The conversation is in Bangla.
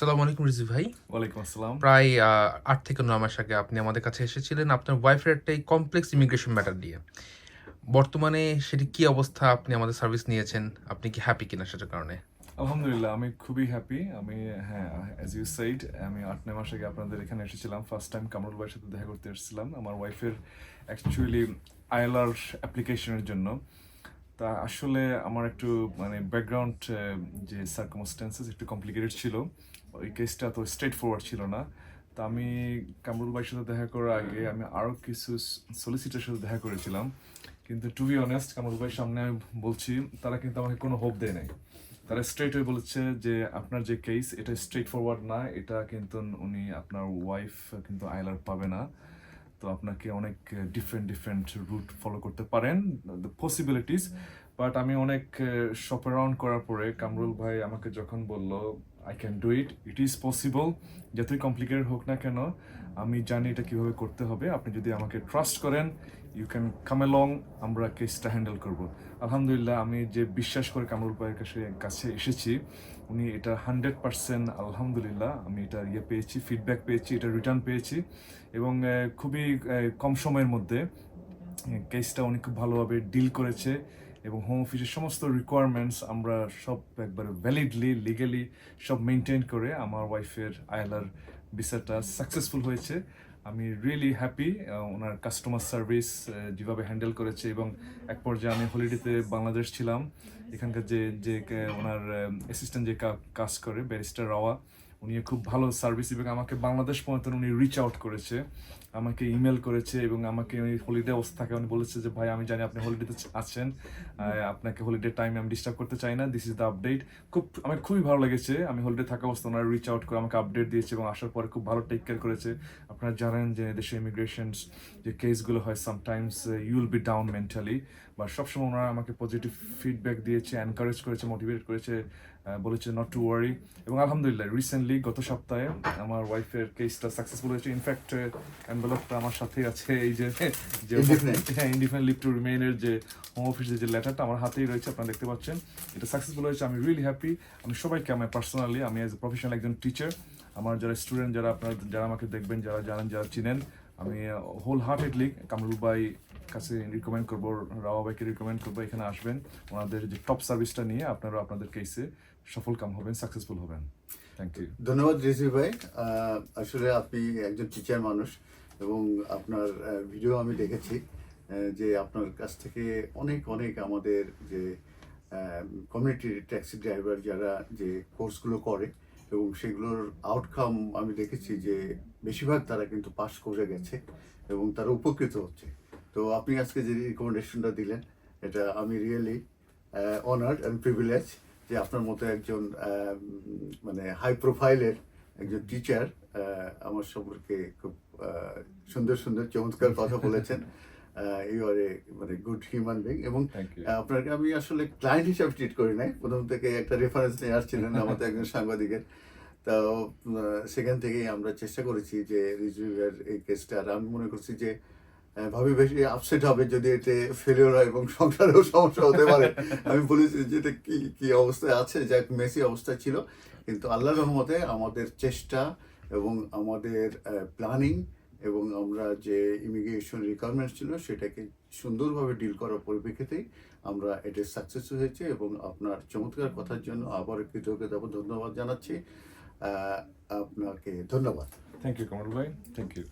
সালাম আলাইকুম রিজি ভাই। ওয়ালাইকুম আসসালাম। প্রায় আট থেকে নয় মাস আগে আপনি আমাদের কাছে এসেছিলেন আপনার ওয়াইফের একটা কমপ্লেক্স ইমিগ্রেশন ম্যাটার দিয়ে বর্তমানে সেটি কি অবস্থা আপনি আমাদের সার্ভিস নিয়েছেন? আপনি কি হ্যাপি কিনা সেটার কারণে? আলহামদুলিল্লাহ আমি খুবই হ্যাপি আমি হ্যাঁ অ্যাজ ইউ সাইড আমি আট নয় মাস আগে আপনাদের এখানে এসেছিলাম। ফার্স্ট টাইম কামরুল ভাইয়ের সাথে দেখা করতে এসেছিলাম আমার ওয়াইফের অ্যাকচুয়ালি আইএলআর অ্যাপ্লিকেশনের জন্য। তা আসলে আমার একটু মানে ব্যাকগ্রাউন্ড যে সার্কমস্টেন্সেস একটু কমপ্লিকেটেড ছিল। ওই কেসটা তো স্ট্রেট ফরওয়ার্ড ছিল না। তা আমি কামরুল ভাইয়ের সাথে দেখা করার আগে আমি আরও কিছু সলিসিটার সাথে দেখা করেছিলাম। কিন্তু টু বি অনেস্ট কামরুল ভাইয়ের সামনে আমি বলছি, তারা কিন্তু আমাকে কোনো হোপ দেয় নাই। তারা স্ট্রেট হয়ে বলেছে যে, আপনার যে কেস এটা স্ট্রেট ফরওয়ার্ড না। এটা কিন্তু উনি আপনার ওয়াইফ কিন্তু আইলার পাবে না। তো আপনাকে অনেক ডিফারেন্ট ডিফারেন্ট রুট ফলো করতে পারেন দ্য পসিবিলিটিস বাট আমি অনেক শপ অ্যারাউন্ড করার পরে কামরুল ভাই আমাকে যখন বলল I can do it it is possible যতই কমপ্লিকেটেড হোক না কেন, আমি জানি এটা কীভাবে করতে হবে, আপনি যদি আমাকে ট্রাস্ট করেন ইউ ক্যান কাম এলং আমরা কেসটা হ্যান্ডেল করব। আলহামদুলিল্লাহ, আমি যে বিশ্বাস করে কামরুল পায়ের কাছে কাছে এসেছি, উনি এটা হান্ড্রেড পারসেন্ট আলহামদুলিল্লাহ, আমি এটা ইয়ে পেয়েছি ফিডব্যাক পেয়েছি, এটা রিটার্ন পেয়েছি। এবং খুবই কম সময়ের মধ্যে কেসটা উনি খুব ভালোভাবে ডিল করেছে। এবং হোম অফিসের সমস্ত রিকোয়ারমেন্টস আমরা সব একবারে ভ্যালিডলি লিগালি সব মেনটেন করে আমার ওয়াইফের আয়লার ভিসাটা সাকসেসফুল হয়েছে। আমি রিয়েলি হ্যাপি ওনার কাস্টমার সার্ভিস যেভাবে হ্যান্ডেল করেছে এবং এক পর্যায়ে আমি হলিডেতে বাংলাদেশ ছিলাম। এখানকার যে যে ওনার অ্যাসিস্ট্যান্ট যে কাজ করে ব্যারিস্টার রাওয়া উনি খুব ভালো সার্ভিস এবং আমাকে বাংলাদেশ পর্যন্ত উনি রিচ আউট করেছে, আমাকে ইমেল করেছে এবং আমাকে ওই হলিডে অবস্থাকে উনি বলেছে যে, ভাই, আমি জানি আপনি হলিডেতে আছেন আপনাকে হলিডে টাইম আমি ডিস্টার্ব করতে চাই না দিস ইজ দ্য আপডেট খুব, আমার খুবই ভালো লেগেছে, আমি হলিডে থাকা অবস্থা ওনারা রিচ আউট করে আমাকে আপডেট দিয়েছে এবং আসার পরে খুব ভালো টেক কেয়ার করেছে। আপনারা জানেন যে দেশে ইমিগ্রেশন যে কেসগুলো হয় sometimes you will be down mentally বা সবসময় ওনারা আমাকে পজিটিভ ফিডব্যাক দিয়েছে এনকারেজ করেছে মোটিভেট করেছে বলেছে নট টু ওয়ারি এবং আলহামদুলিল্লাহ রিসেন্টলি গত সপ্তাহে আমার ওয়াইফের কেসটা সাকসেসফুল হয়েছে। ইনফ্যাক্ট এনভেলপটা আমার সাথেই আছে। এই যে হ্যাঁ ইন্ডিপেন্ডেন্ট লিভ টু রিমেইনের যে হোম অফিসের যে লেটারটা আমার হাতেই রয়েছে আপনারা দেখতে পাচ্ছেন। এটা সাকসেসফুল হয়েছে আমি রিয়েলি হ্যাপি আমি সবাইকে আমার পার্সোনালি আমি অ্যাজ এ প্রফেশনাল একজন টিচার আমার যারা স্টুডেন্ট যারা আপনারা যারা আমাকে দেখবেন যারা জানেন যারা চিনেন আমি হোল হার্টেডলি কামরুল ভাই কাছে রিকমেন্ড করব রাওয়া ভাইকে রিকমেন্ড করব এখানে আসবেন। ওনাদের যে টপ সার্ভিসটা নিয়ে আপনারা আপনাদের কেসে সফল কাম হবেন সাকসেসফুল হবেন। থ্যাংক ইউ ধন্যবাদ রিজভি ভাই। আসলে আপনি একজন টিচার মানুষ এবং আপনার ভিডিও আমি দেখেছি যে আপনার কাছ থেকে অনেক অনেক আমাদের যে কমিউনিটি ট্যাক্সি ড্রাইভার যারা যে কোর্সগুলো করে এবং সেগুলোর আউটকাম আমি দেখেছি যে বেশিরভাগ তারা কিন্তু পাস করে গেছে এবং তারা উপকৃত হচ্ছে। তো আপনি আজকে যে রিকমেন্ডেশনটা দিলেন, এটা আমি রিয়েলি অনার্ড অ্যান্ড প্রিভিলেজ যে আপনার মতো একজন মানে হাই প্রোফাইলের একজন টিচার আমার সম্পর্কে খুব সুন্দর সুন্দর চমৎকার কথা বলেছেন। ইউ আর এ মানে গুড হিউম্যান বিং এবং আপনাকে আমি আসলে ক্লায়েন্ট হিসাবে ট্রিট করি নাই। প্রথম থেকে একটা রেফারেন্স নিয়ে আসছিলেন আমাদের একজন সাংবাদিকের। তো সেখান থেকেই আমরা চেষ্টা করেছি যে রিজভিউয়ের এই কেসটা আর আমি মনে করছি যে ভাবি বেশি আপসেট হবে যদি এতে ফেলিওর হয় এবং সংসারেও সমস্যা হতে পারে। আমি বলেছি যে এটা কি কি অবস্থায় আছে? যাক, মেসি অবস্থায় ছিল। কিন্তু আল্লাহর রহমতে আমাদের চেষ্টা এবং আমাদের প্ল্যানিং এবং আমরা যে ইমিগ্রেশন রিকোয়ারমেন্টস ছিল সেটাকে সুন্দরভাবে ডিল করার পরিপ্রেক্ষিতেই আমরা এটা সাকসেস হয়েছে এবং আপনার চমৎকার কথার জন্য আবার কৃতজ্ঞতা ধন্যবাদ জানাচ্ছি। আপনাকে ধন্যবাদ। থ্যাংক ইউ কমল ভাই। Thank you